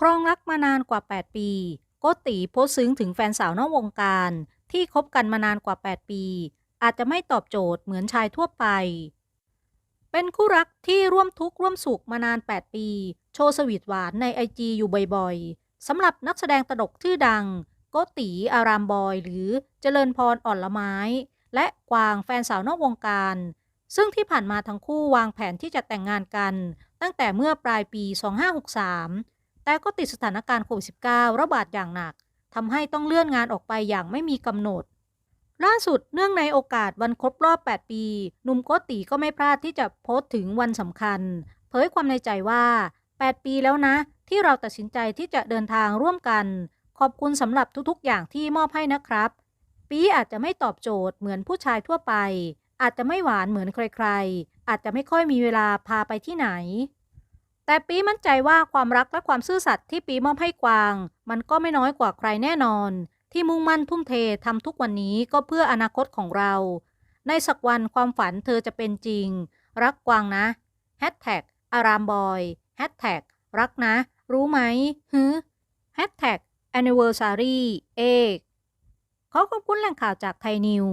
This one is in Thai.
ครองรักมานานกว่า 8 ปี โกติโพสซึ้งถึงแฟนสาวนอกวงการ ที่คบกันมานานกว่า 8 ปี อาจจะไม่ตอบโจทย์เหมือนชายทั่วไป เป็นคู่รักที่ร่วมทุกข์ร่วมสุขมานาน 8 ปี โชว์สวีทหวานในไอจีอยู่บ่อยๆสำหรับนักแสดงตลกชื่อดัง โกติอารามบอย หรือเจริญพรอ่อนละไม้ และกวางแฟนสาวนอกวงการ ซึ่งที่ผ่านมาทั้งคู่วางแผนที่จะแต่งงานกัน ตั้งแต่เมื่อปลายปี 2563 แต่ก็ติดสถานการณ์โควิด -19 ระบาดอย่างหนักทำให้ต้องเลื่อนงานออกไปอย่างไม่มีกำหนด ล่าสุดเนื่องในโอกาสวันครบรอบ 8 ปี หนุ่มโกติก็ไม่พลาดที่จะโพสต์ถึงวันสำคัญ เผยความในใจว่า 8 ปีแล้วนะ ที่เราตัดสินใจที่จะเดินทางร่วมกัน ขอบคุณสำหรับทุกๆ อย่างที่มอบให้นะครับ ปีอาจจะไม่ตอบโจทย์เหมือนผู้ชายทั่วไป อาจจะไม่หวานเหมือนใครๆ อาจจะไม่ค่อยมีเวลาพาไปที่ไหน แต่ปีมั่นใจว่าความรักและความซื่อสัตย์ที่ปีมอบให้กวาง มันก็ไม่น้อยกว่าใครแน่นอน ที่มุ่งมั่นทุ่มเททำทุกวันนี้ก็เพื่ออนาคตของเรา ในสักวันความฝันเธอจะเป็นจริง รักกวางนะแฮชแท็กอารามบอยแฮชแท็กรักนะ รู้ไหมฮึแฮชแท็ก anniversary เอกขอขอบคุณแหล่งข่าวจากไทยนิว